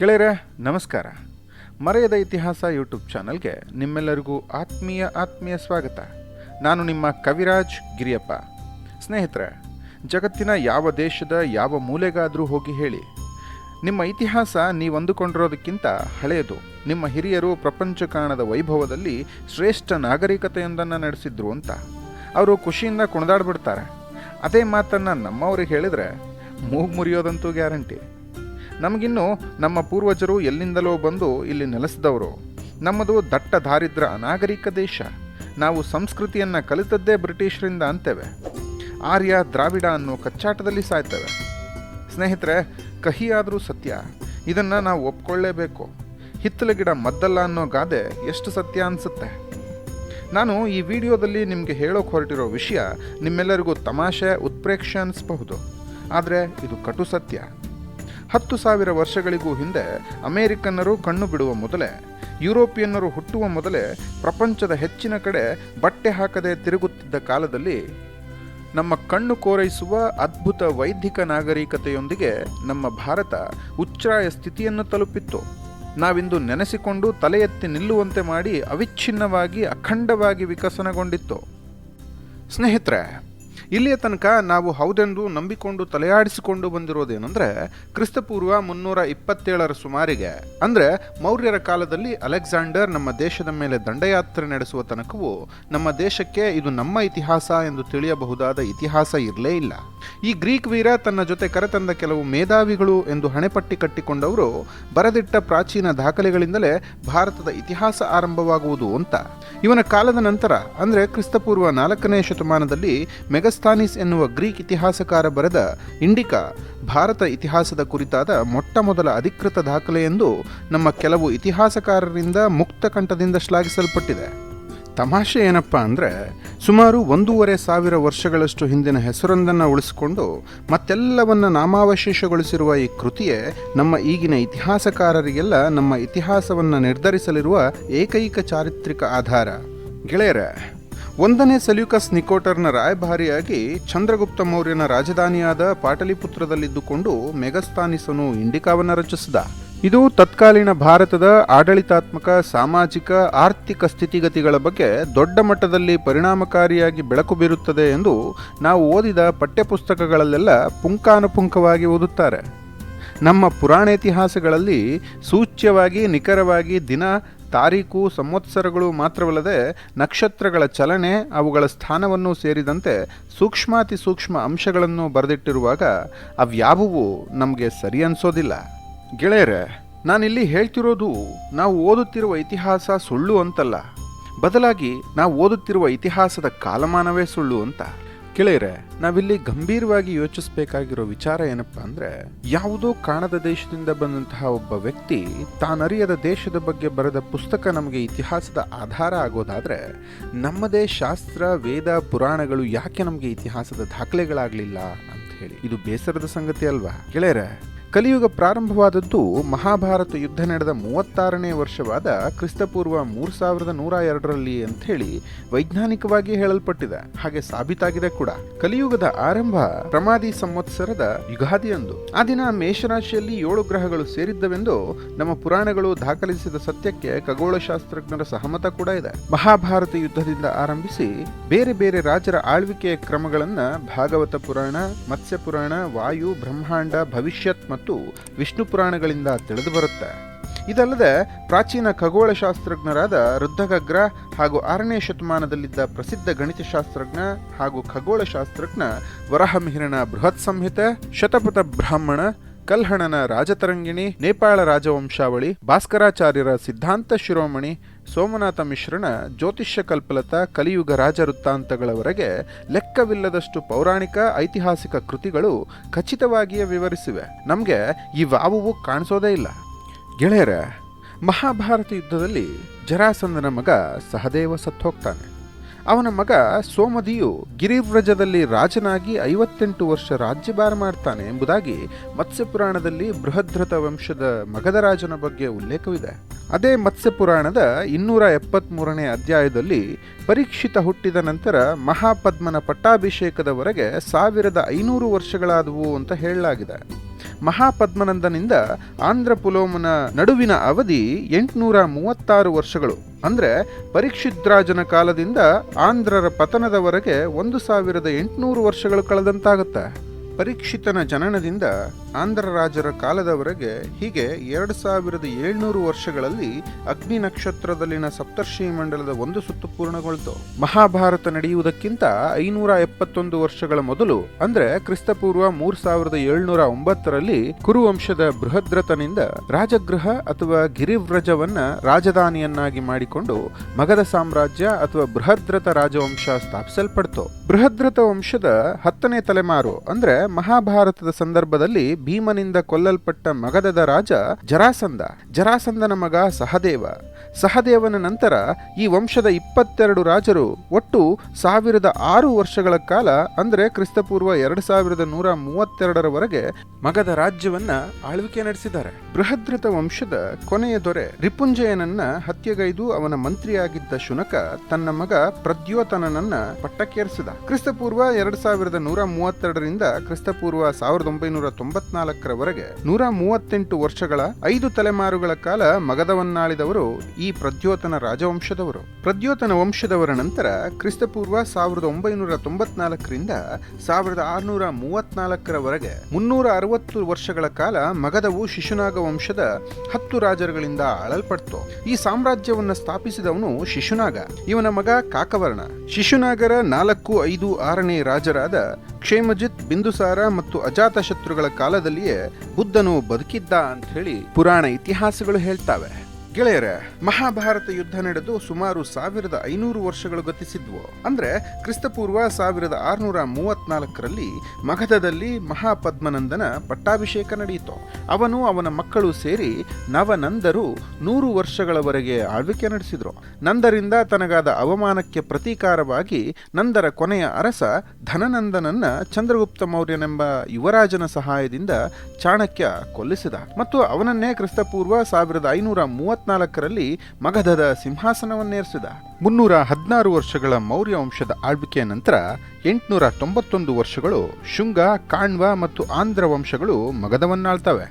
ಗೆಳೆಯರೆ ನಮಸ್ಕಾರ. ಮರೆಯದ ಇತಿಹಾಸ ಯೂಟ್ಯೂಬ್ ಚಾನಲ್ಗೆ ನಿಮ್ಮೆಲ್ಲರಿಗೂ ಆತ್ಮೀಯ ಆತ್ಮೀಯ ಸ್ವಾಗತ. ನಾನು ನಿಮ್ಮ ಕವಿರಾಜ್ ಗಿರಿಯಪ್ಪ. ಸ್ನೇಹಿತರೆ, ಜಗತ್ತಿನ ಯಾವ ದೇಶದ ಯಾವ ಮೂಲೆಗಾದರೂ ಹೋಗಿ ಹೇಳಿ. ನಿಮ್ಮ ಇತಿಹಾಸ ನೀವು ಅಂದುಕೊಂಡಿರೋದಕ್ಕಿಂತ ಹಳೆಯದು. ನಿಮ್ಮ ಹಿರಿಯರು ಪ್ರಪಂಚ ಕಾಣದ ವೈಭವದಲ್ಲಿ ಶ್ರೇಷ್ಠ ನಾಗರಿಕತೆಯೊಂದನ್ನು ನಡೆಸಿದ್ರು ಅಂತ. ಅವರು ಖುಷಿಯಿಂದ ಕುಣಿದಾಡ್ಬಿಡ್ತಾರೆ. ಅದೇ ಮಾತನ್ನು ನಮ್ಮವ್ರಿಗೆ ಹೇಳಿದರೆ ಮೂಗು ಮುರಿಯೋದಂತೂ ಗ್ಯಾರಂಟಿ. ನಮಗಿನ್ನು ನಮ್ಮ ಪೂರ್ವಜರು ಎಲ್ಲಿಂದಲೋ ಬಂದು ಇಲ್ಲಿ ನೆಲೆಸಿದವರು. ನಮ್ಮದು ದಟ್ಟ ದಾರಿದ್ರ ಅನಾಗರಿಕ ದೇಶ. ನಾವು ಸಂಸ್ಕೃತಿಯನ್ನು ಕಲಿತದ್ದೇ ಬ್ರಿಟಿಷರಿಂದ ಅಂತೇವೆ. ಆರ್ಯ ದ್ರಾವಿಡ ಅನ್ನೋ ಕಚ್ಚಾಟದಲ್ಲಿ ಸಾಯ್ತೇವೆ. ಸ್ನೇಹಿತರೆ, ಕಹಿಯಾದರೂ ಸತ್ಯ. ಇದನ್ನು ನಾವು ಒಪ್ಕೊಳ್ಳೇಬೇಕು. ಹಿತ್ತಲ ಗಿಡ ಮದ್ದಲ್ಲ ಅನ್ನೋ ಗಾದೆ ಎಷ್ಟು ಸತ್ಯ ಅನಿಸುತ್ತೆ? ನಾನು ಈ ವಿಡಿಯೋದಲ್ಲಿ ನಿಮಗೆ ಹೇಳೋಕೆ ಹೊರಟಿರೋ ವಿಷಯ ನಿಮ್ಮೆಲ್ಲರಿಗೂ ತಮಾಷೆ, ಉತ್ಪ್ರೇಕ್ಷೆ ಅನಿಸಬಹುದು. ಆದರೆ ಇದು ಕಟು ಸತ್ಯ. ಹತ್ತು ಸಾವಿರ ವರ್ಷಗಳಿಗೂ ಹಿಂದೆ ಅಮೇರಿಕನ್ನರು ಕಣ್ಣು ಬಿಡುವ ಮೊದಲೇ, ಯುರೋಪಿಯನ್ನರು ಹುಟ್ಟುವ ಮೊದಲೇ ಪ್ರಪಂಚದ ಹೆಚ್ಚಿನ ಕಡೆ ಬಟ್ಟೆ ಹಾಕದೆ ತಿರುಗುತ್ತಿದ್ದ ಕಾಲದಲ್ಲಿ ನಮ್ಮ ಕಣ್ಣು ಕೋರೈಸುವ ಅದ್ಭುತ ವೈದಿಕ ನಾಗರಿಕತೆಯೊಂದಿಗೆ ನಮ್ಮ ಭಾರತ ಉಚ್ಛ್ರಾಯ ಸ್ಥಿತಿಯನ್ನು ತಲುಪಿತ್ತು. ನಾವಿಂದು ನೆನೆಸಿಕೊಂಡು ತಲೆ ನಿಲ್ಲುವಂತೆ ಮಾಡಿ ಅವಿಚ್ಛಿನ್ನವಾಗಿ ಅಖಂಡವಾಗಿ ವಿಕಸನಗೊಂಡಿತ್ತು. ಸ್ನೇಹಿತರೆ ಇಲ್ಲಿಯ ತನಕ ನಾವು ಹೌದೆಂದು ನಂಬಿಕೊಂಡು ತಲೆಯಾಡಿಸಿಕೊಂಡು ಬಂದಿರೋದೇನೆಂದರೆ ಕ್ರಿಸ್ತಪೂರ್ವ ಮುನ್ನೂರ ಇಪ್ಪತ್ತೇಳರ ಸುಮಾರಿಗೆ. ಅಂದರೆ ಮೌರ್ಯರ ಕಾಲದಲ್ಲಿ ಅಲೆಕ್ಸಾಂಡರ್ ನಮ್ಮ ದೇಶದ ಮೇಲೆ ದಂಡಯಾತ್ರೆ ನಡೆಸುವ ತನಕವೂ ನಮ್ಮ ದೇಶಕ್ಕೆ ಇದು ನಮ್ಮ ಇತಿಹಾಸ ಎಂದು ತಿಳಿಯಬಹುದಾದ ಇತಿಹಾಸ ಇರಲೇ ಇಲ್ಲ. ಈ ಗ್ರೀಕ್ ವೀರ ತನ್ನ ಜೊತೆ ಕರೆತಂದ ಕೆಲವು ಮೇಧಾವಿಗಳು ಎಂದು ಹಣೆಪಟ್ಟಿ ಕಟ್ಟಿಕೊಂಡವರು ಬರೆದಿಟ್ಟ ಪ್ರಾಚೀನ ದಾಖಲೆಗಳಿಂದಲೇ ಭಾರತದ ಇತಿಹಾಸ ಆರಂಭವಾಗುವುದು ಅಂತ. ಇವನ ಕಾಲದ ನಂತರ, ಅಂದರೆ ಕ್ರಿಸ್ತಪೂರ್ವ ನಾಲ್ಕನೇ ಶತಮಾನದಲ್ಲಿ ಮೆಗಸ್ತಾನಿಸ್ ಎನ್ನುವ ಗ್ರೀಕ್ ಇತಿಹಾಸಕಾರ ಬರೆದ ಇಂಡಿಕಾ, ಭಾರತ ಇತಿಹಾಸದ ಕುರಿತಾದ ಮೊಟ್ಟಮೊದಲ ಅಧಿಕೃತ ದಾಖಲೆ ಎಂದು ನಮ್ಮ ಕೆಲವು ಇತಿಹಾಸಕಾರರಿಂದ ಮುಕ್ತ ಕಂಠದಿಂದ ಶ್ಲಾಘಿಸಲ್ಪಟ್ಟಿದೆ. ತಮಾಷೆ ಏನಪ್ಪ ಅಂದರೆ, ಸುಮಾರು ಒಂದೂವರೆ ಸಾವಿರ ವರ್ಷಗಳಷ್ಟು ಹಿಂದಿನ ಹೆಸರೊಂದನ್ನು ಉಳಿಸಿಕೊಂಡು ಮತ್ತೆಲ್ಲವನ್ನ ನಾಮಾವಶೇಷಗೊಳಿಸಿರುವ ಈ ಕೃತಿಯೇ ನಮ್ಮ ಈಗಿನ ಇತಿಹಾಸಕಾರರಿಗೆಲ್ಲ ನಮ್ಮ ಇತಿಹಾಸವನ್ನು ನಿರ್ಧರಿಸಲಿರುವ ಏಕೈಕ ಚಾರಿತ್ರಿಕ ಆಧಾರ. ಗೆಳೆಯರೆ ಒಂದನೇ ಸೆಲ್ಯೂಕಸ್ ನಿಕೋಟರ್ನ ರಾಯಭಾರಿಯಾಗಿ ಚಂದ್ರಗುಪ್ತ ಮೌರ್ಯನ ರಾಜಧಾನಿಯಾದ ಪಾಟಲಿಪುತ್ರದಲ್ಲಿದ್ದುಕೊಂಡು ಮೆಗಸ್ತಾನಿಸನು ಇಂಡಿಕಾವನ್ನು ರಚಿಸಿದ. ಇದು ತತ್ಕಾಲೀನ ಭಾರತದ ಆಡಳಿತಾತ್ಮಕ, ಸಾಮಾಜಿಕ, ಆರ್ಥಿಕ ಸ್ಥಿತಿಗತಿಗಳ ಬಗ್ಗೆ ದೊಡ್ಡ ಮಟ್ಟದಲ್ಲಿ ಪರಿಣಾಮಕಾರಿಯಾಗಿ ಬೆಳಕು ಬೀರುತ್ತದೆ ಎಂದು ನಾವು ಓದಿದ ಪಠ್ಯಪುಸ್ತಕಗಳಲ್ಲೆಲ್ಲ ಪುಂಖಾನುಪುಂಖವಾಗಿ ಓದುತ್ತಾರೆ. ನಮ್ಮ ಪುರಾಣ ಇತಿಹಾಸಗಳಲ್ಲಿ ಸೂಚ್ಯವಾಗಿ, ನಿಖರವಾಗಿ ದಿನ ತಾರೀಕು ಸಂವತ್ಸರಗಳು ಮಾತ್ರವಲ್ಲದೆ ನಕ್ಷತ್ರಗಳ ಚಲನೆ, ಅವುಗಳ ಸ್ಥಾನವನ್ನು ಸೇರಿದಂತೆ ಸೂಕ್ಷ್ಮಾತಿ ಸೂಕ್ಷ್ಮ ಅಂಶಗಳನ್ನು ಬರೆದಿಟ್ಟಿರುವಾಗ ಅವ್ಯಾವುವು ನಮಗೆ ಸರಿ ಅನ್ಸೋದಿಲ್ಲ. ಗೆಳೆಯರೆ, ನಾನಿಲ್ಲಿ ಹೇಳ್ತಿರೋದು ನಾವು ಓದುತ್ತಿರುವ ಇತಿಹಾಸ ಸುಳ್ಳು ಅಂತಲ್ಲ. ಬದಲಾಗಿ ನಾವು ಓದುತ್ತಿರುವ ಇತಿಹಾಸದ ಕಾಲಮಾನವೇ ಸುಳ್ಳು ಅಂತ. ಗೆಳೆಯರೆ ನಾವಿಲ್ಲಿ ಗಂಭೀರವಾಗಿ ಯೋಚಿಸಬೇಕಾಗಿರೋ ವಿಚಾರ ಏನಪ್ಪ ಅಂದ್ರೆ, ಯಾವುದೋ ಕಾಣದ ದೇಶದಿಂದ ಬಂದಂತಹ ಒಬ್ಬ ವ್ಯಕ್ತಿ ತಾನರಿಯದ ದೇಶದ ಬಗ್ಗೆ ಬರೆದ ಪುಸ್ತಕ ನಮಗೆ ಇತಿಹಾಸದ ಆಧಾರ ಆಗೋದಾದ್ರೆ, ನಮ್ಮದೇ ಶಾಸ್ತ್ರ, ವೇದ, ಪುರಾಣಗಳು ಯಾಕೆ ನಮಗೆ ಇತಿಹಾಸದ ದಾಖಲೆಗಳಾಗಲಿಲ್ಲ ಅಂತ ಹೇಳಿ. ಇದು ಬೇಸರದ ಸಂಗತಿ ಅಲ್ವಾ? ಗೆಳೆಯರೆ ಕಲಿಯುಗ ಪ್ರಾರಂಭವಾದದ್ದು ಮಹಾಭಾರತ ಯುದ್ಧ ನಡೆದ ಮೂವತ್ತಾರನೇ ವರ್ಷವಾದ ಕ್ರಿಸ್ತಪೂರ್ವ ಮೂರು ಸಾವಿರದ ನೂರ ಎರಡರಲ್ಲಿ ಅಂತ ಹೇಳಿ ವೈಜ್ಞಾನಿಕವಾಗಿ ಹೇಳಲ್ಪಟ್ಟಿದೆ. ಹಾಗೆ ಸಾಬೀತಾಗಿದೆ ಕೂಡ. ಕಲಿಯುಗದ ಆರಂಭ ಪ್ರಮಾದಿ ಸಂವತ್ಸರದ ಯುಗಾದಿಯಂದು. ಆ ದಿನ ಮೇಷರಾಶಿಯಲ್ಲಿ ಏಳು ಗ್ರಹಗಳು ಸೇರಿದ್ದವೆಂದು ನಮ್ಮ ಪುರಾಣಗಳು ದಾಖಲಿಸಿದ ಸತ್ಯಕ್ಕೆ ಖಗೋಳಶಾಸ್ತ್ರಜ್ಞರ ಸಹಮತ ಕೂಡ ಇದೆ. ಮಹಾಭಾರತ ಯುದ್ಧದಿಂದ ಆರಂಭಿಸಿ ಬೇರೆ ಬೇರೆ ರಾಜರ ಆಳ್ವಿಕೆಯ ಕ್ರಮಗಳನ್ನ ಭಾಗವತ ಪುರಾಣ ಮತ್ಸ್ಯ ಪುರಾಣ ವಾಯು, ಬ್ರಹ್ಮಾಂಡ, ಭವಿಷ್ಯತ್ ಮತ್ತು ವಿಷ್ಣು ಪುರಾಣಗಳಿಂದ ತಿಳಿದು ಬರುತ್ತೆ. ಇದಲ್ಲದೆ ಪ್ರಾಚೀನ ಖಗೋಳಶಾಸ್ತ್ರಜ್ಞರಾದ ರುದ್ಧಗಗ್ರ ಹಾಗೂ ಆರನೇ ಶತಮಾನದಲ್ಲಿದ್ದ ಪ್ರಸಿದ್ಧ ಗಣಿತಶಾಸ್ತ್ರಜ್ಞ ಹಾಗೂ ಖಗೋಳಶಾಸ್ತ್ರಜ್ಞ ವರಹಮಿಹಿರನ ಬೃಹತ್ ಸಂಹಿತೆ, ಶತಪಥ ಬ್ರಾಹ್ಮಣ ಕಲ್ಹಣನ ರಾಜತರಂಗಿಣಿ, ನೇಪಾಳ ರಾಜವಂಶಾವಳಿ, ಭಾಸ್ಕರಾಚಾರ್ಯರ ಸಿದ್ಧಾಂತ ಶಿರೋಮಣಿ, ಸೋಮನಾಥ ಮಿಶ್ರನ ಜ್ಯೋತಿಷ್ಯ ಕಲ್ಪಲತ, ಕಲಿಯುಗ ರಾಜ ವೃತ್ತಾಂತಗಳವರೆಗೆ ಲೆಕ್ಕವಿಲ್ಲದಷ್ಟು ಪೌರಾಣಿಕ, ಐತಿಹಾಸಿಕ ಕೃತಿಗಳು ಖಚಿತವಾಗಿಯೇ ವಿವರಿಸಿವೆ. ನಮಗೆ ಇವಾವುವು ಕಾಣಿಸೋದೇ ಇಲ್ಲ. ಗೆಳೆಯರ, ಮಹಾಭಾರತ ಯುದ್ಧದಲ್ಲಿ ಜರಾಸಂದನ ಮಗ ಸಹದೇವ ಸತ್ತೋಗ್ತಾನೆ. ಅವನ ಮಗ ಸೋಮದಿಯು ಗಿರಿವ್ರಜದಲ್ಲಿ ರಾಜನಾಗಿ ಐವತ್ತೆಂಟು ವರ್ಷ ರಾಜ್ಯಭಾರ ಮಾಡ್ತಾನೆ ಎಂಬುದಾಗಿ ಮತ್ಸ್ಯಪುರಾಣದಲ್ಲಿ ಬೃಹದ್ರಥ ವಂಶದ ಮಗಧರಾಜನ ಬಗ್ಗೆ ಉಲ್ಲೇಖವಿದೆ. ಅದೇ ಮತ್ಸ್ಯಪುರಾಣದ ಇನ್ನೂರ ಎಪ್ಪತ್ತ್ಮೂರನೇ ಅಧ್ಯಾಯದಲ್ಲಿ ಪರೀಕ್ಷಿತ ಹುಟ್ಟಿದ ನಂತರ ಮಹಾಪದ್ಮನ ಪಟ್ಟಾಭಿಷೇಕದವರೆಗೆ ಸಾವಿರದ ಐನೂರು ವರ್ಷಗಳಾದವು ಅಂತ ಹೇಳಲಾಗಿದೆ. ಮಹಾಪದ್ಮನಂದನಿಂದ ಆಂಧ್ರ ಪುಲೋಮನ ನಡುವಿನ ಅವಧಿ ಎಂಟುನೂರ ಮೂವತ್ತಾರು ವರ್ಷಗಳು. ಅಂದರೆ ಪರೀಕ್ಷಿದ್ರಾಜನ ಕಾಲದಿಂದ ಆಂಧ್ರರ ಪತನದವರೆಗೆ ಒಂದು ಸಾವಿರದ ಎಂಟುನೂರು ವರ್ಷಗಳು ಕಳೆದಂತಾಗುತ್ತೆ. ಪರೀಕ್ಷಿತನ ಜನನದಿಂದ ಆಂಧ್ರ ರಾಜರ ಕಾಲದವರೆಗೆ ಹೀಗೆ ಎರಡು ಸಾವಿರದ ಏಳ್ನೂರು ವರ್ಷಗಳಲ್ಲಿ ಅಗ್ನಿ ನಕ್ಷತ್ರದಲ್ಲಿನ ಸಪ್ತರ್ಷಿ ಮಂಡಲದ ಒಂದು ಸುತ್ತು ಪೂರ್ಣಗೊಳ್ತು. ಮಹಾಭಾರತ ನಡೆಯುವುದಕ್ಕಿಂತ ಐನೂರ ಎಪ್ಪತ್ತೊಂದು ವರ್ಷಗಳ ಮೊದಲು, ಅಂದ್ರೆ ಕ್ರಿಸ್ತಪೂರ್ವ ಮೂರ್ ಸಾವಿರದ ಏಳ್ನೂರ ಒಂಬತ್ತರಲ್ಲಿ ಕುರುವಂಶದ ಬೃಹದ್ರಥನಿಂದ ರಾಜಗೃಹ ಅಥವಾ ಗಿರಿವ್ರಜವನ್ನ ರಾಜಧಾನಿಯನ್ನಾಗಿ ಮಾಡಿಕೊಂಡು ಮಗಧ ಸಾಮ್ರಾಜ್ಯ ಅಥವಾ ಬೃಹದ್ರಥ ರಾಜವಂಶ ಸ್ಥಾಪಿಸಲ್ಪಡ್ತು. ಬೃಹದ್ರಥ ವಂಶದ ಹತ್ತನೇ ತಲೆಮಾರು, ಅಂದ್ರೆ ಮಹಾಭಾರತದ ಸಂದರ್ಭದಲ್ಲಿ ಭೀಮನಿಂದ ಕೊಲ್ಲಲ್ಪಟ್ಟ ಮಗಧದ ರಾಜ ಜರಾಸಂದ ಜರಾಸಂದನ ಮಗ ಸಹದೇವ. ಸಹದೇವನ ನಂತರ ಈ ವಂಶದ ಇಪ್ಪತ್ತೆರಡು ರಾಜರು ಒಟ್ಟು ಸಾವಿರದ ಆರು ವರ್ಷಗಳ ಕಾಲ, ಅಂದರೆ ಕ್ರಿಸ್ತಪೂರ್ವ ಎರಡು ಸಾವಿರದ ನೂರ ಮೂವತ್ತೆರಡರವರೆಗೆ ಮಗಧ ರಾಜ್ಯವನ್ನ ಆಳ್ವಿಕೆ ನಡೆಸಿದ್ದಾರೆ. ಬೃಹದ್ರತ ವಂಶದ ಕೊನೆಯ ದೊರೆ ರಿಪುಂಜಯನನ್ನ ಹತ್ಯೆಗೈದು ಅವನ ಮಂತ್ರಿಯಾಗಿದ್ದ ಶುನಕ ತನ್ನ ಮಗ ಪ್ರದ್ಯೋತನನ್ನ ಪಟ್ಟಕ್ಕೇರಿಸಿದ. ಕ್ರಿಸ್ತಪೂರ್ವ ಎರಡು ಸಾವಿರದ ನೂರ ಮೂವತ್ತೆರಡರಿಂದ ಕ್ರಿಸ್ತಪೂರ್ವ ಸಾವಿರದ ಒಂಬೈನೂರ ತೊಂಬತ್ನಾಲ್ಕರವರೆಗೆ ನೂರ ಮೂವತ್ತೆಂಟು ವರ್ಷಗಳ ಐದು ತಲೆಮಾರುಗಳ ಕಾಲ ಮಗದವನ್ನಾಳಿದವರು ಈ ಪ್ರದ್ಯೋತನ ರಾಜವಂಶದವರು. ಪ್ರದ್ಯೋತನ ವಂಶದವರ ನಂತರ ಕ್ರಿಸ್ತಪೂರ್ವ ಸಾವಿರದ ಒಂಬೈನೂರ ತೊಂಬತ್ನಾಲ್ಕರಿಂದ ಸಾವಿರದ ಆರುನೂರ ಮೂವತ್ನಾಲ್ಕರವರೆಗೆ ಮುನ್ನೂರ ಅರವತ್ತು ವರ್ಷಗಳ ಕಾಲ ಮಗಧವು ಶಿಶುನಾಗ ವಂಶದ ಹತ್ತು ರಾಜರುಗಳಿಂದ ಆಳಲ್ಪಡ್ತು. ಈ ಸಾಮ್ರಾಜ್ಯವನ್ನು ಸ್ಥಾಪಿಸಿದವನು ಶಿಶುನಾಗ. ಇವನ ಮಗ ಕಾಕವರ್ಣ. ಶಿಶುನಾಗರ ನಾಲ್ಕು ಐದು ಆರನೇ ರಾಜರಾದ ಕ್ಷೇಮಜಿತ್ ಬಿಂದುಸಾರ ಮತ್ತು ಅಜಾತಶತ್ರುಗಳ ಕಾಲದಲ್ಲಿಯೇ ಬುದ್ಧನು ಬದುಕಿದ್ದ ಅಂತ ಹೇಳಿ ಪುರಾಣ ಇತಿಹಾಸಗಳು ಹೇಳ್ತಾವೆ. ಗೆಳೆಯರೆ, ಮಹಾಭಾರತ ಯುದ್ಧ ನಡೆದು ಸುಮಾರು ಸಾವಿರದ ಐನೂರು ವರ್ಷಗಳು ಗತಿಸಿದ್ವು. ಅಂದ್ರೆ ಕ್ರಿಸ್ತಪೂರ್ವ ಸಾವಿರದ ಆರುನೂರ ಮೂವತ್ನಾಲ್ಕರಲ್ಲಿ ಮಗಧದಲ್ಲಿ ಮಹಾಪದ್ಮನಂದನ ಪಟ್ಟಾಭಿಷೇಕ ನಡೆಯಿತು. ಅವನು ಅವನ ಮಕ್ಕಳು ಸೇರಿ ನವನಂದರು ನೂರು ವರ್ಷಗಳವರೆಗೆ ಆಳ್ವಿಕೆ ನಡೆಸಿದ್ರು. ನಂದರಿಂದ ತನಗಾದ ಅವಮಾನಕ್ಕೆ ಪ್ರತೀಕಾರವಾಗಿ ನಂದರ ಕೊನೆಯ ಅರಸ ಧನನಂದನನ್ನ ಚಂದ್ರಗುಪ್ತ ಮೌರ್ಯನೆಂಬ ಯುವರಾಜನ ಸಹಾಯದಿಂದ ಚಾಣಕ್ಯ ಕೊಲ್ಲಿಸಿದ. ಮತ್ತು ಅವನನ್ನೇ ಕ್ರಿಸ್ತಪೂರ್ವ ಸಾವಿರದ ಐನೂರ ಮೂವತ್ನಾಲ್ಕರಲ್ಲಿ ಮಗಧದ ಸಿಂಹಾಸನವನ್ನೇರಿಸಿದ ಮುನ್ನೂರ ಹದಿನಾರು ವರ್ಷಗಳ ಮೌರ್ಯ ವಂಶದ ಆಳ್ವಿಕೆಯ ನಂತರ ಎಂಟುನೂರ ತೊಂಬತ್ತೊಂದು ವರ್ಷಗಳು ಶುಂಗ, ಕಾಣ್ವ ಮತ್ತು ಆಂಧ್ರ ವಂಶಗಳು ಮಗಧವನ್ನಾಳ್ತವೆ.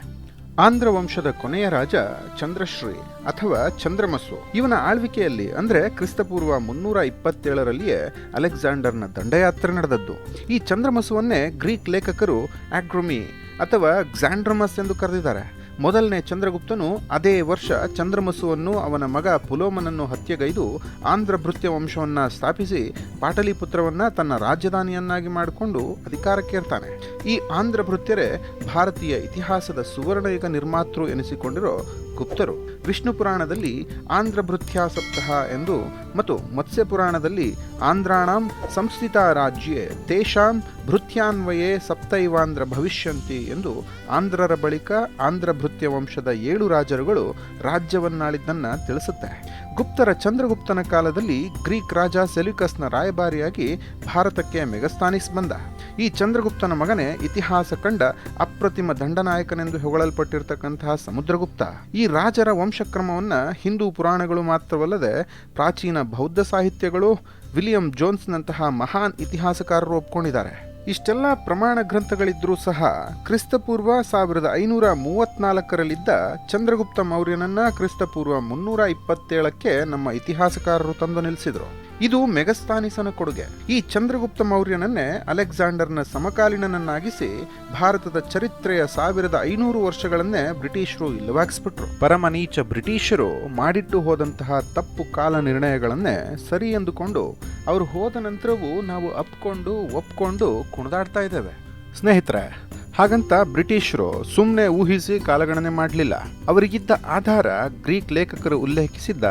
ಆಂಧ್ರ ವಂಶದ ಕೊನೆಯ ರಾಜ ಚಂದ್ರಶ್ರೀ ಅಥವಾ ಚಂದ್ರಮಸ್ಸು ಇವನ ಆಳ್ವಿಕೆಯಲ್ಲಿ ಅಂದ್ರೆ ಕ್ರಿಸ್ತಪೂರ್ವ ಮುನ್ನೂರ ಇಪ್ಪತ್ತೇಳರಲ್ಲಿಯೇ ಅಲೆಕ್ಸಾಂಡರ್ನ ದಂಡಯಾತ್ರೆ ನಡೆದದ್ದು. ಈ ಚಂದ್ರಮಸುವನ್ನೇ ಗ್ರೀಕ್ ಲೇಖಕರು ಆಕ್ರೊಮಿ ಅಥವಾ ಗ್ಸಾಂಡ್ರಮಸ್ ಎಂದು ಕರೆದಿದ್ದಾರೆ. ಮೊದಲನೇ ಚಂದ್ರಗುಪ್ತನು ಅದೇ ವರ್ಷ ಚಂದ್ರಮಸುವನ್ನು ಅವನ ಮಗ ಪುಲೋಮನನ್ನು ಹತ್ಯೆಗೈದು ಆಂಧ್ರಭೃತ್ಯ ವಂಶವನ್ನು ಸ್ಥಾಪಿಸಿ ಪಾಟಲಿಪುತ್ರವನ್ನು ತನ್ನ ರಾಜಧಾನಿಯನ್ನಾಗಿ ಮಾಡಿಕೊಂಡು ಅಧಿಕಾರಕ್ಕೇರ್ತಾನೆ ಈ ಆಂಧ್ರಭೃತ್ಯರೇ ಭಾರತೀಯ ಇತಿಹಾಸದ ಸುವರ್ಣಯುಗ ನಿರ್ಮಾತೃ ಎನಿಸಿಕೊಂಡಿರೋ ಗುಪ್ತರು ವಿಷ್ಣು ಪುರಾಣದಲ್ಲಿ ಆಂಧ್ರ ಭೃತ್ಯ ಸಪ್ತಹ ಎಂದು ಮತ್ತು ಮತ್ಸ್ಯ ಪುರಾಣದಲ್ಲಿ ಆಂಧ್ರಾಣಾಂ ಸಂಸ್ಥಿತ ರಾಜ್ಯೆ ತೇಷಾಂ ಭೃತ್ಯಾನ್ವಯೇ ಸಪ್ತೈವಾಂಧ್ರ ಭವಿಷ್ಯಂತಿ ಎಂದು ಆಂಧ್ರರ ಬಳಿಕ ಆಂಧ್ರಭೃತ್ಯ ವಂಶದ ಏಳು ರಾಜರುಗಳು ರಾಜ್ಯವನ್ನಾಳಿದ್ದನ್ನು ತಿಳಿಸುತ್ತೆ ಗುಪ್ತರ ಚಂದ್ರಗುಪ್ತನ ಕಾಲದಲ್ಲಿ ಗ್ರೀಕ್ ರಾಜ ಸೆಲ್ಯುಕಸ್ನ ರಾಯಭಾರಿಯಾಗಿ ಭಾರತಕ್ಕೆ ಮೆಗಸ್ತಾನಿಸ್ ಬಂದ. ಈ ಚಂದ್ರಗುಪ್ತನ ಮಗನೇ ಇತಿಹಾಸ ಕಂಡ ಅಪ್ರತಿಮ ದಂಡನಾಯಕನೆಂದು ಹೊಗಳಲ್ಪಟ್ಟಿರ್ತಕ್ಕಂತಹ ಸಮುದ್ರಗುಪ್ತ. ಈ ರಾಜರ ವಂಶಕ್ರಮವನ್ನ ಹಿಂದೂ ಪುರಾಣಗಳು ಮಾತ್ರವಲ್ಲದೆ ಪ್ರಾಚೀನ ಬೌದ್ಧ ಸಾಹಿತ್ಯಗಳು ವಿಲಿಯಂ ಜೋನ್ಸ್ನಂತಹ ಮಹಾನ್ ಇತಿಹಾಸಕಾರರು ಒಪ್ಕೊಂಡಿದ್ದಾರೆ. ಇಷ್ಟೆಲ್ಲ ಪ್ರಮಾಣ ಗ್ರಂಥಗಳಿದ್ರೂ ಸಹ ಕ್ರಿಸ್ತಪೂರ್ವ ಸಾವಿರದ ಐನೂರ ಮೂವತ್ನಾಲ್ಕರಲ್ಲಿದ್ದ ಚಂದ್ರಗುಪ್ತ ಮೌರ್ಯನನ್ನ ಕ್ರಿಸ್ತಪೂರ್ವ ಮುನ್ನೂರ ಇಪ್ಪತ್ತೇಳಕ್ಕೆ ನಮ್ಮ ಇತಿಹಾಸಕಾರರು ತಂದು ನಿಲ್ಲಿಸಿದ್ರು. ಇದು ಮೆಗಸ್ತಾನಿಸನ ಕೊಡುಗೆ. ಈ ಚಂದ್ರಗುಪ್ತ ಮೌರ್ಯನನ್ನೇ ಅಲೆಕ್ಸಾಂಡರ್ನ ಸಮಕಾಲೀನನನ್ನಾಗಿಸಿ ಭಾರತದ ಚರಿತ್ರೆಯ ಸಾವಿರದ ಐನೂರು ವರ್ಷಗಳನ್ನೇ ಬ್ರಿಟಿಷರು ಇಲ್ಲವಾಗಿಸ್ಬಿಟ್ರು. ಪರಮ ನೀಚ ಬ್ರಿಟಿಷರು ಮಾಡಿಟ್ಟು ಹೋದಂತಹ ತಪ್ಪು ಕಾಲ ನಿರ್ಣಯಗಳನ್ನೇ ಸರಿ ಎಂದುಕೊಂಡು ಅವರು ಹೋದ ನಂತರವೂ ನಾವು ಅಪ್ಕೊಂಡು ಒಪ್ಕೊಂಡು ಕುಣಿದಾಡ್ತಾ ಇದ್ದೇವೆ. ಸ್ನೇಹಿತರೆ ಹಾಗಂತ ಬ್ರಿಟಿಷರು ಸುಮ್ಮನೆ ಊಹಿಸಿ ಕಾಲಗಣನೆ ಮಾಡಲಿಲ್ಲ. ಅವರಿಗಿದ್ದ ಆಧಾರ ಗ್ರೀಕ್ ಲೇಖಕರು ಉಲ್ಲೇಖಿಸಿದ್ದ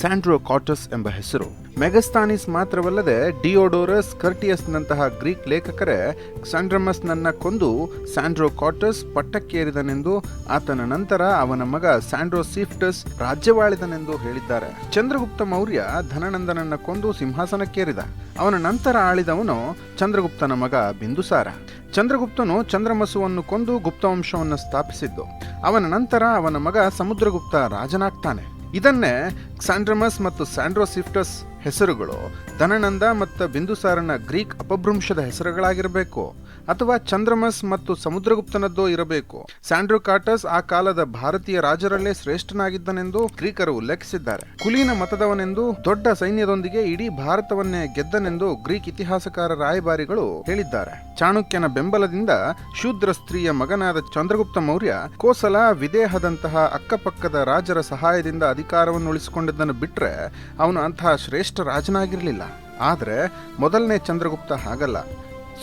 ಸ್ಯಾಂಡ್ರೋ ಕಾಟಸ್ ಎಂಬ ಹೆಸರು. ಮೆಗಸ್ತಾನಿಸ್ ಮಾತ್ರವಲ್ಲದೆ ಡಿಯೋಡೋರಸ್ ಕರ್ಟಿಯಸ್ನಂತಹ ಗ್ರೀಕ್ ಲೇಖಕರೇ ಸ್ಯಾಂಡ್ರಮಸ್ನನ್ನ ಕೊಂದು ಸ್ಯಾಂಡ್ರೋ ಕಾಟಸ್ ಪಟ್ಟಕ್ಕೇರಿದನೆಂದು ಆತನ ನಂತರ ಅವನ ಮಗ ಸ್ಯಾಂಡ್ರೋ ಸಿಫ್ಟಸ್ ರಾಜ್ಯವಾಳಿದನೆಂದು ಹೇಳಿದ್ದಾರೆ. ಚಂದ್ರಗುಪ್ತ ಮೌರ್ಯ ಧನನಂದನನ್ನ ಕೊಂದು ಸಿಂಹಾಸನಕ್ಕೇರಿದ. ಅವನ ನಂತರ ಆಳಿದವನು ಚಂದ್ರಗುಪ್ತನ ಮಗ ಬಿಂದುಸಾರ. ಚಂದ್ರಗುಪ್ತನು ಚಂದ್ರಮಸುವನ್ನು ಕೊಂದು ಗುಪ್ತವಂಶವನ್ನು ಸ್ಥಾಪಿಸಿದ್ದು. ಅವನ ನಂತರ ಅವನ ಮಗ ಸಮುದ್ರಗುಪ್ತ ರಾಜನಾಗ್ತಾನೆ. ಇದನ್ನೇ ಕ್ಸಾಂಡ್ರಮಸ್ ಮತ್ತು ಸ್ಯಾಂಡ್ರೋಸಿಫ್ಟಸ್ ಹೆಸರುಗಳು ಧನನಂದ ಮತ್ತು ಬಿಂದುಸಾರನ ಗ್ರೀಕ್ ಅಪಭ್ರಂಶದ ಹೆಸರುಗಳಾಗಿರಬೇಕು ಅಥವಾ ಚಂದ್ರಮಸ್ ಮತ್ತು ಸಮುದ್ರಗುಪ್ತನದ್ದೋ ಇರಬೇಕು. ಸ್ಯಾಂಡ್ರೋಕಾಟಸ್ ಆ ಕಾಲದ ಭಾರತೀಯ ರಾಜರಲ್ಲೇ ಶ್ರೇಷ್ಠನಾಗಿದ್ದನೆಂದು ಗ್ರೀಕರು ಉಲ್ಲೇಖಿಸಿದ್ದಾರೆ. ಕುಲೀನ ಮತದವನೆಂದು ದೊಡ್ಡ ಸೈನ್ಯದೊಂದಿಗೆ ಇಡೀ ಭಾರತವನ್ನೇ ಗೆದ್ದನೆಂದು ಗ್ರೀಕ್ ಇತಿಹಾಸಕಾರ ರಾಯಭಾರಿಗಳು ಹೇಳಿದ್ದಾರೆ. ಚಾಣಕ್ಯನ ಬೆಂಬಲದಿಂದ ಶೂದ್ರ ಸ್ತ್ರೀಯ ಮಗನಾದ ಚಂದ್ರಗುಪ್ತ ಮೌರ್ಯ ಕೋಸಲ ವಿದೇಹದಂತಹ ಅಕ್ಕಪಕ್ಕದ ರಾಜರ ಸಹಾಯದಿಂದ ಅಧಿಕಾರವನ್ನು ಉಳಿಸಿಕೊಂಡಿದ್ದನ್ನು ಬಿಟ್ರೆ ಅವನು ಅಂತಹ ಶ್ರೇಷ್ಠ ರಾಜನಾಗಿರಲಿಲ್ಲ. ಆದರೆ ಮೊದಲನೇ ಚಂದ್ರಗುಪ್ತ ಹಾಗಲ್ಲ.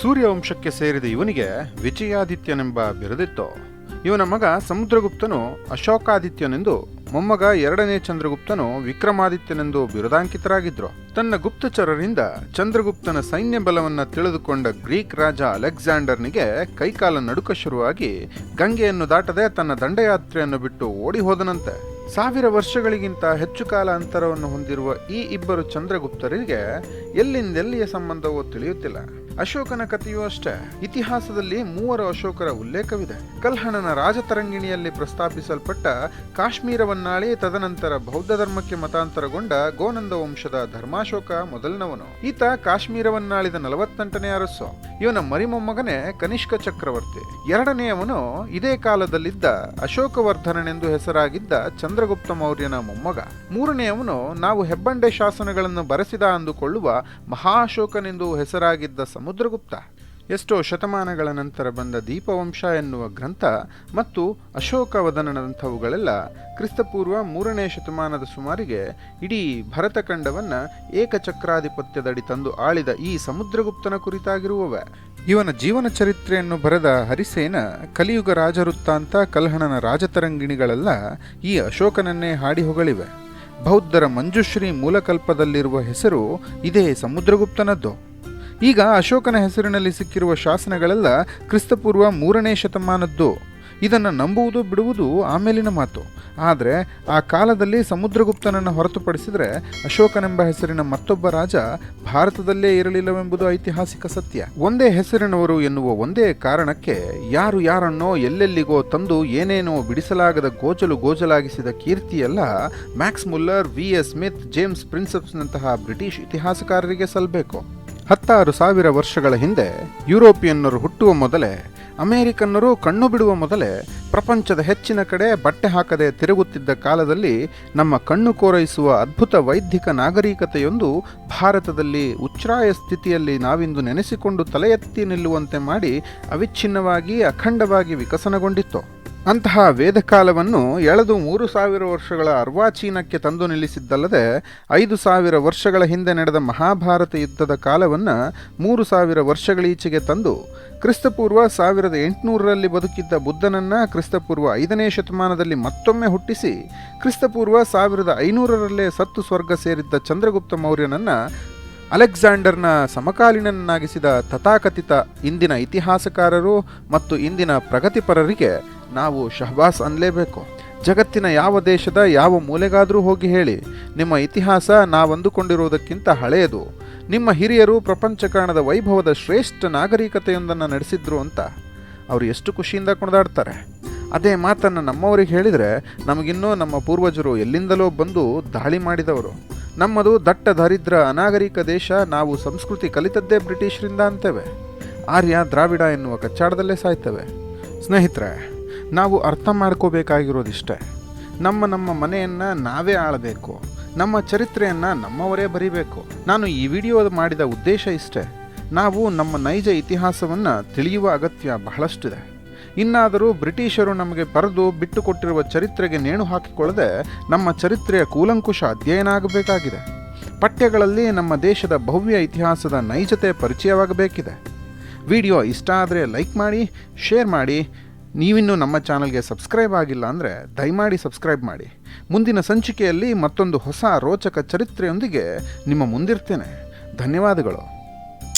ಸೂರ್ಯವಂಶಕ್ಕೆ ಸೇರಿದ ಇವನಿಗೆ ವಿಜಯಾದಿತ್ಯನೆಂಬ ಬಿರುದಿತ್ತು. ಇವನ ಮಗ ಸಮುದ್ರಗುಪ್ತನು ಅಶೋಕಾದಿತ್ಯನೆಂದು, ಮೊಮ್ಮಗ ಎರಡನೇ ಚಂದ್ರಗುಪ್ತನು ವಿಕ್ರಮಾದಿತ್ಯನೆಂದು ಬಿರುದಾಂಕಿತರಾಗಿದ್ರು. ತನ್ನ ಗುಪ್ತಚರರಿಂದ ಚಂದ್ರಗುಪ್ತನ ಸೈನ್ಯ ಬಲವನ್ನ ತಿಳಿದುಕೊಂಡ ಗ್ರೀಕ್ ರಾಜ ಅಲೆಕ್ಸಾಂಡರ್ನಿಗೆ ಕೈಕಾಲ ನಡುಕ ಶುರುವಾಗಿ ಗಂಗೆಯನ್ನು ದಾಟದೆ ತನ್ನ ದಂಡಯಾತ್ರೆಯನ್ನು ಬಿಟ್ಟು ಓಡಿ ಹೋದನಂತೆ ಸಾವಿರ ವರ್ಷಗಳಿಗಿಂತ ಹೆಚ್ಚು ಕಾಲ ಅಂತರವನ್ನು ಹೊಂದಿರುವ ಈ ಇಬ್ಬರು ಚಂದ್ರಗುಪ್ತರಿಗೆ ಎಲ್ಲಿಂದೆಲ್ಲಿಯ ಸಂಬಂಧವೋ ತಿಳಿಯುತ್ತಿಲ್ಲ. ಅಶೋಕನ ಕಥೆಯೂ ಅಷ್ಟೇ. ಇತಿಹಾಸದಲ್ಲಿ ಮೂವರು ಅಶೋಕರ ಉಲ್ಲೇಖವಿದೆ. ಕಲ್ಹಣನ ರಾಜತರಂಗಿಣಿಯಲ್ಲಿ ಪ್ರಸ್ತಾಪಿಸಲ್ಪಟ್ಟ ಕಾಶ್ಮೀರವನ್ನಾಳಿ ತದನಂತರ ಬೌದ್ಧ ಧರ್ಮಕ್ಕೆ ಮತಾಂತರಗೊಂಡ ಗೋನಂದ ವಂಶದ ಧರ್ಮಾಶೋಕ ಮೊದಲನವನು. ಈತ ಕಾಶ್ಮೀರವನ್ನಾಳಿದ ನಲವತ್ತೆಂಟನೇ ಅರಸು. ಇವನ ಮರಿಮೊಮ್ಮಗನೇ ಕನಿಷ್ಕ ಚಕ್ರವರ್ತಿ. ಎರಡನೆಯವನು ಇದೇ ಕಾಲದಲ್ಲಿದ್ದ ಅಶೋಕವರ್ಧನನೆಂದು ಹೆಸರಾಗಿದ್ದ ಚಂದ್ರಗುಪ್ತ ಮೌರ್ಯನ ಮೊಮ್ಮಗ. ಮೂರನೆಯವನು ನಾವು ಹೆಬ್ಬಂಡೆ ಶಾಸನಗಳನ್ನು ಬರೆಸಿದ ಅಂದುಕೊಳ್ಳುವ ಮಹಾಶೋಕನೆಂದು ಹೆಸರಾಗಿದ್ದ ಸಮುದ್ರಗುಪ್ತ. ಎಷ್ಟೋ ಶತಮಾನಗಳ ನಂತರ ಬಂದ ದೀಪವಂಶ ಎನ್ನುವ ಗ್ರಂಥ ಮತ್ತು ಅಶೋಕವದನದಂಥವುಗಳೆಲ್ಲ ಕ್ರಿಸ್ತಪೂರ್ವ ಮೂರನೇ ಶತಮಾನದ ಸುಮಾರಿಗೆ ಇಡೀ ಭರತಖಂಡವನ್ನು ಏಕಚಕ್ರಾಧಿಪತ್ಯದಡಿ ತಂದು ಆಳಿದ ಈ ಸಮುದ್ರಗುಪ್ತನ ಕುರಿತಾಗಿರುವವೆ. ಇವನ ಜೀವನ ಚರಿತ್ರೆಯನ್ನು ಬರೆದ ಹರಿಸೇನ, ಕಲಿಯುಗ ರಾಜವೃತ್ತಾಂತ, ಕಲ್ಹಣನ ರಾಜತರಂಗಿಣಿಗಳೆಲ್ಲ ಈ ಅಶೋಕನನ್ನೇ ಹಾಡಿ ಹೊಗಳಿವೆ. ಬೌದ್ಧರ ಮಂಜುಶ್ರೀ ಮೂಲಕಲ್ಪದಲ್ಲಿರುವ ಹೆಸರು ಇದೇ ಸಮುದ್ರಗುಪ್ತನದ್ದು. ಈಗ ಅಶೋಕನ ಹೆಸರಿನಲ್ಲಿ ಸಿಕ್ಕಿರುವ ಶಾಸನಗಳೆಲ್ಲ ಕ್ರಿಸ್ತಪೂರ್ವ ಮೂರನೇ ಶತಮಾನದ್ದು. ಇದನ್ನು ನಂಬುವುದು ಬಿಡುವುದು ಆಮೇಲಿನ ಮಾತು. ಆದರೆ ಆ ಕಾಲದಲ್ಲಿ ಸಮುದ್ರಗುಪ್ತನನ್ನು ಹೊರತುಪಡಿಸಿದರೆ ಅಶೋಕನೆಂಬ ಹೆಸರಿನ ಮತ್ತೊಬ್ಬ ರಾಜ ಭಾರತದಲ್ಲೇ ಇರಲಿಲ್ಲವೆಂಬುದು ಐತಿಹಾಸಿಕ ಸತ್ಯ. ಒಂದೇ ಹೆಸರಿನವರು ಎನ್ನುವ ಒಂದೇ ಕಾರಣಕ್ಕೆ ಯಾರು ಯಾರನ್ನೋ ಎಲ್ಲೆಲ್ಲಿಗೋ ತಂದು ಏನೇನೋ ಬಿಡಿಸಲಾಗದ ಗೋಜಲು ಗೋಜಲಾಗಿಸಿದ ಕೀರ್ತಿಯೆಲ್ಲ Max Muller, V S Smith, James ಪ್ರಿನ್ಸಪ್ಸ್ನಂತಹ British ಇತಿಹಾಸಕಾರರಿಗೆ ಸಲ್ಲಬೇಕು ಹತ್ತಾರು ಸಾವಿರ ವರ್ಷಗಳ ಹಿಂದೆ ಯುರೋಪಿಯನ್ನರು ಹುಟ್ಟುವ ಮೊದಲೇ, ಅಮೆರಿಕನ್ನರು ಕಣ್ಣು ಬಿಡುವ ಮೊದಲೇ ಪ್ರಪಂಚದ ಹೆಚ್ಚಿನ ಕಡೆ ಬಟ್ಟೆ ಹಾಕದೆ ತಿರುಗುತ್ತಿದ್ದ ಕಾಲದಲ್ಲಿ ನಮ್ಮ ಕಣ್ಣು ಕೋರೈಸುವ ಅದ್ಭುತ ವೈದಿಕ ನಾಗರಿಕತೆಯೊಂದು ಭಾರತದಲ್ಲಿ ಉಚ್ಛ್ರಾಯ ಸ್ಥಿತಿಯಲ್ಲಿ ನಾವಿಂದು ನೆನೆಸಿಕೊಂಡು ತಲೆ ಎತ್ತಿ ನಿಲ್ಲುವಂತೆ ಮಾಡಿ ಅವಿಚ್ಛಿನ್ನವಾಗಿ, ಅಖಂಡವಾಗಿ ವಿಕಸನಗೊಂಡಿತ್ತು. ಅಂತಹ ವೇದಕಾಲವನ್ನು ಎಳೆದು ಮೂರು ಸಾವಿರ ವರ್ಷಗಳ ಅರ್ವಾಚೀನಕ್ಕೆ ತಂದು ನಿಲ್ಲಿಸಿದ್ದಲ್ಲದೆ ಐದು ಸಾವಿರ ವರ್ಷಗಳ ಹಿಂದೆ ನಡೆದ ಮಹಾಭಾರತ ಯುದ್ಧದ ಕಾಲವನ್ನು ಮೂರು ಸಾವಿರ ವರ್ಷಗಳೀಚೆಗೆ ತಂದು ಕ್ರಿಸ್ತಪೂರ್ವ ಸಾವಿರದ ಎಂಟುನೂರರಲ್ಲಿ ಬದುಕಿದ್ದ ಬುದ್ಧನನ್ನು ಕ್ರಿಸ್ತಪೂರ್ವ ಐದನೇ ಶತಮಾನದಲ್ಲಿ ಮತ್ತೊಮ್ಮೆ ಹುಟ್ಟಿಸಿ ಕ್ರಿಸ್ತಪೂರ್ವ ಸಾವಿರದ ಐನೂರರಲ್ಲೇ ಸತ್ತು ಸ್ವರ್ಗ ಸೇರಿದ್ದ ಚಂದ್ರಗುಪ್ತ ಮೌರ್ಯನನ್ನು ಅಲೆಕ್ಸಾಂಡರ್ನ ಸಮಕಾಲೀನನ್ನಾಗಿಸಿದ ತಥಾಕಥಿತ ಇಂದಿನ ಇತಿಹಾಸಕಾರರು ಮತ್ತು ಇಂದಿನ ಪ್ರಗತಿಪರರಿಗೆ ನಾವು ಶಹಬಾಸ್ ಅನ್ನಲೇಬೇಕು ಜಗತ್ತಿನ ಯಾವ ದೇಶದ ಯಾವ ಮೂಲೆಗಾದರೂ ಹೋಗಿ ಹೇಳಿ, ನಿಮ್ಮ ಇತಿಹಾಸ ನಾವಂದುಕೊಂಡಿರುವುದಕ್ಕಿಂತ ಹಳೆಯದು. ನಿಮ್ಮ ಹಿರಿಯರು ಪ್ರಪಂಚ ಕಾಣದ ವೈಭವದ ಶ್ರೇಷ್ಠ ನಾಗರಿಕತೆಯೊಂದನ್ನು ನಡೆಸಿದ್ರು ಅಂತ ಅವರು ಎಷ್ಟು ಖುಷಿಯಿಂದ ಕುಣಿದಾಡ್ತಾರೆ ಅದೇ ಮಾತನ್ನು ನಮ್ಮವರಿಗೆ ಹೇಳಿದರೆ, ನಮಗಿನ್ನೂ ನಮ್ಮ ಪೂರ್ವಜರು ಎಲ್ಲಿಂದಲೋ ಬಂದು ದಾಳಿ ಮಾಡಿದವರು. ನಮ್ಮದು ದಟ್ಟ ದರಿದ್ರ ಅನಾಗರಿಕ ದೇಶ, ನಾವು ಸಂಸ್ಕೃತಿ ಕಲಿತದ್ದೇ ಬ್ರಿಟಿಷರಿಂದ ಅಂತೇವೆ. ಆರ್ಯ ದ್ರಾವಿಡ ಎನ್ನುವ ಕಚ್ಚಾಡದಲ್ಲೇ ಸಾಯ್ತೇವೆ. ಸ್ನೇಹಿತರೆ ನಾವು ಅರ್ಥ ಮಾಡ್ಕೋಬೇಕಾಗಿರೋದಿಷ್ಟೇ. ನಮ್ಮ ನಮ್ಮ ಮನೆಯನ್ನು ನಾವೇ ಆಳಬೇಕು. ನಮ್ಮ ಚರಿತ್ರೆಯನ್ನು ನಮ್ಮವರೇ ಬರಿಬೇಕು. ನಾನು ಈ ವಿಡಿಯೋ ಮಾಡಿದ ಉದ್ದೇಶ ಇಷ್ಟೇ. ನಾವು ನಮ್ಮ ನೈಜ ಇತಿಹಾಸವನ್ನು ತಿಳಿಯುವ ಅಗತ್ಯ ಬಹಳಷ್ಟಿದೆ. ಇನ್ನಾದರೂ ಬ್ರಿಟಿಷರು ನಮಗೆ ಬರೆದು ಬಿಟ್ಟುಕೊಟ್ಟಿರುವ ಚರಿತ್ರೆಗೆ ನೇಣು ಹಾಕಿಕೊಳ್ಳದೆ ನಮ್ಮ ಚರಿತ್ರೆಯ ಕೂಲಂಕುಷ ಅಧ್ಯಯನ ಆಗಬೇಕಾಗಿದೆ. ಪಠ್ಯಗಳಲ್ಲಿ ನಮ್ಮ ದೇಶದ ಭವ್ಯ ಇತಿಹಾಸದ ನೈಜತೆ ಪರಿಚಯವಾಗಬೇಕಿದೆ. ವಿಡಿಯೋ ಇಷ್ಟ ಆದರೆ ಲೈಕ್ ಮಾಡಿ, ಶೇರ್ ಮಾಡಿ ನೀವಿನ್ನೂ ನಮ್ಮ ಚಾನಲ್ಗೆ ಸಬ್ಸ್ಕ್ರೈಬ್ ಆಗಿಲ್ಲ ಅಂದರೆ ದಯಮಾಡಿ ಸಬ್ಸ್ಕ್ರೈಬ್ ಮಾಡಿ. ಮುಂದಿನ ಸಂಚಿಕೆಯಲ್ಲಿ ಮತ್ತೊಂದು ಹೊಸ ರೋಚಕ ಚರಿತ್ರೆಯೊಂದಿಗೆ ನಿಮ್ಮ ಮುಂದಿರ್ತೇನೆ. ಧನ್ಯವಾದಗಳು.